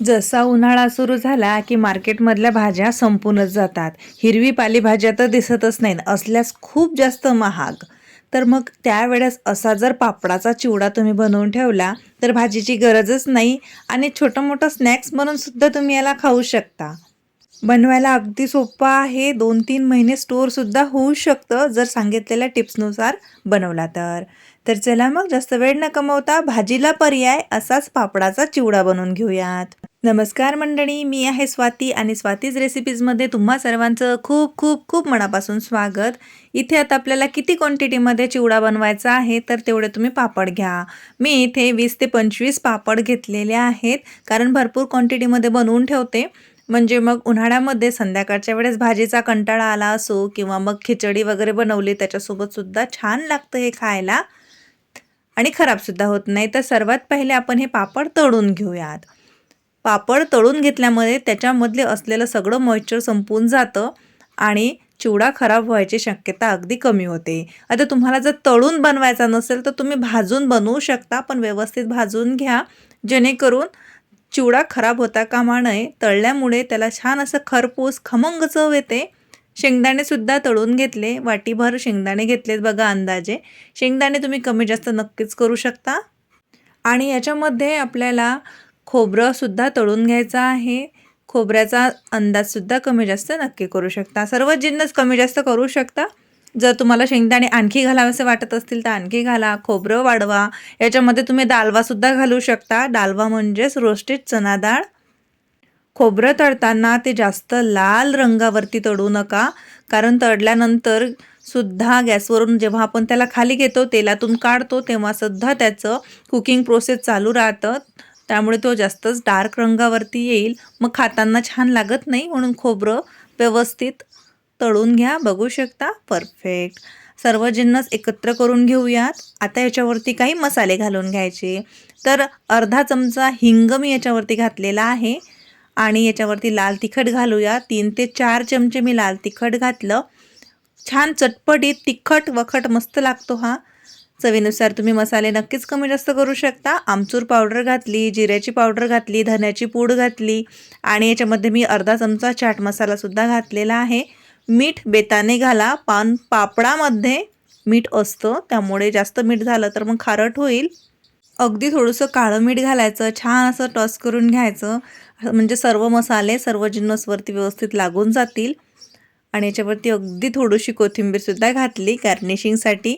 जसा उन्हाळा सुरू झाला की मार्केटमधल्या भाज्या संपूनच जातात. हिरवी पालेभाज्या तर दिसतच नाही असल्यास खूप जास्त महाग. तर मग त्यावेळेस असा जर पापडाचा चिवडा तुम्ही बनवून ठेवला तर भाजीची गरजच नाही आणि छोटं मोठं स्नॅक्स म्हणून सुद्धा तुम्ही याला खाऊ शकता. बनवायला अगदी सोपं आहे. दोन तीन महिने स्टोअरसुद्धा होऊ शकतं जर सांगितलेल्या टिप्सनुसार बनवला तर. तर चला मग जास्त वेळ न कमवता भाजीला पर्याय असाच पापडाचा चिवडा बनवून घेऊयात. नमस्कार मंडळी मी आहे स्वाती आणि स्वातीज रेसिपीजमध्ये तुम्हा सर्वांचं खूप खूप खूप मनापासून स्वागत. इथे आता आपल्याला किती क्वांटिटीमध्ये चिवडा बनवायचा आहे तर तेवढे तुम्ही पापड घ्या. मी इथे वीस ते पंचवीस पापड घेतलेले आहेत कारण भरपूर क्वांटिटीमध्ये बनवून ठेवते. म्हणजे मग उन्हाळ्यामध्ये संध्याकाळच्या वेळेस भाजीचा कंटाळा आला असो किंवा मग खिचडी वगैरे बनवली त्याच्यासोबतसुद्धा छान लागतं हे खायला. आणि खराबसुद्धा होत नाही. तर सर्वात पहिले आपण हे पापड तळून घेऊयात. पापड तळून घेतल्यामुळे त्याच्यामधले असलेलं सगळं मॉइश्चर संपून जातं आणि चिवडा खराब व्हायची शक्यता अगदी कमी होते. आता तुम्हाला जर तळून बनवायचा नसेल तर तुम्ही भाजून बनवू शकता पण व्यवस्थित भाजून घ्या. जेणेकरून चिवडा खराब होता कामा नये. तळल्यामुळे त्याला छान असं खरपूस खमंग चव येते. शेंगदाणेसुद्धा तळून घेतले. वाटीभर शेंगदाणे घेतलेत बघा अंदाजे. शेंगदाणे तुम्ही कमी जास्त नक्कीच करू शकता. आणि याच्यामध्ये आपल्याला खोबरंसुद्धा तळून घ्यायचं आहे. खोबऱ्याचा अंदाजसुद्धा कमी जास्त नक्की करू शकता. सर्व जिन्नस कमी जास्त करू शकता. जर तुम्हाला शेंगदाणे आणखी घालावेसे वाटत असतील तर आणखी घाला. खोबरं वाढवा. याच्यामध्ये तुम्ही डालवासुद्धा घालू शकता. डालवा म्हणजेच रोस्टेड चना डाळ. खोबरं तळताना ते जास्त लाल रंगावरती तळू नका. कारण तळल्यानंतर सुद्धा गॅसवरून जेव्हा आपण त्याला खाली घेतो तेलातून काढतो तेव्हासुद्धा त्याचं कुकिंग प्रोसेस चालू राहतं. त्यामुळे तो जास्तच डार्क रंगावरती येईल. मग खाताना छान लागत नाही म्हणून खोबरं व्यवस्थित तळून घ्या. बघू शकता. परफेक्ट. सर्व जिन्नस एकत्र करून घेऊयात. आता याच्यावरती काही मसाले घालून घ्यायचे. तर अर्धा चमचा हिंग मी याच्यावरती घातलेला आहे. आणि याच्यावरती लाल तिखट घालूया. तीन ते चार चमचे मी लाल तिखट घातलं. छान चटपटीत तिखट वखट मस्त लागतो हा. चवीनुसार तुम्ही मसाले नक्कीच कमी जास्त करू शकता. आमचूर पावडर घातली जिऱ्याची पावडर घातली धन्याची पूड घातली आणि याच्यामध्ये मी अर्धा चमचा चाट मसालासुद्धा घातलेला आहे. मीठ बेताने घाला. पान पापडामध्ये मीठ असतं त्यामुळे जास्त मीठ झालं तर मग खारट होईल. अगदी थोडंसं काळं मीठ घालायचं छान असं टॉस करून घ्यायचं. म्हणजे सर्व मसाले सर्व जिन्नसवरती व्यवस्थित लागून जातील. आणि याच्यावरती अगदी थोडीशी कोथिंबीरसुद्धा घातली गार्निशिंगसाठी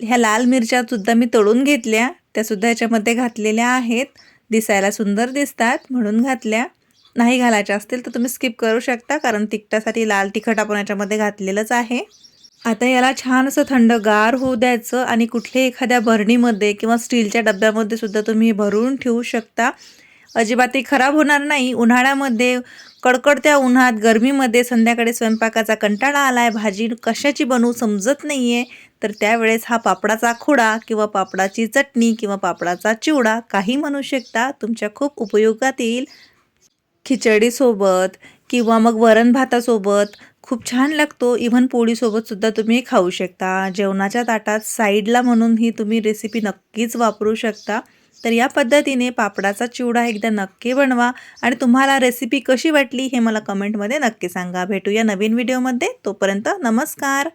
ह्या लाल मिरच्यासुद्धा मी तळून घेतल्या. त्यासुद्धा याच्यामध्ये घातलेल्या आहेत. दिसायला सुंदर दिसतात म्हणून घातल्या. नाही घालायच्या असतील तर तुम्ही स्किप करू शकता कारण तिखटासाठी लाल तिखट आपण याच्यामध्ये घातलेलंच आहे. आता याला छान असं थंडगार होऊ द्यायचं आणि कुठल्याही एखाद्या भरणीमध्ये किंवा स्टीलच्या डब्यामध्ये सुद्धा तुम्ही भरून ठेवू शकता. अजिबातही खराब होणार नाही. उन्हाळ्यामध्ये कडकडत्या उन्हात गरमीमध्ये संध्याकाळी स्वयंपाकाचा कंटाळा आला आहे भाजी कशाची बनवू समजत नाही आहे तर त्यावेळेस हा पापडाचा खुडा किंवा पापडाची चटणी किंवा पापडाचा चिवडा काही म्हणू शकता तुमच्या खूप उपयोगात येईल. खिचडीसोबत किंवा मग वरण भातासोबत खूप छान लागतो. इव्हन पोळीसोबतसुद्धा तुम्ही खाऊ शकता. जेवणाच्या ताटात साईडला म्हणून ही तुम्ही रेसिपी नक्कीच वापरू शकता. तर या पद्धतीने पापडाचा चिवडा एकदा नक्की बनवा आणि तुम्हाला रेसिपी कशी वाटली हे मला कमेंटमध्ये नक्की सांगा. भेटूया नवीन व्हिडिओमध्ये. तोपर्यंत नमस्कार.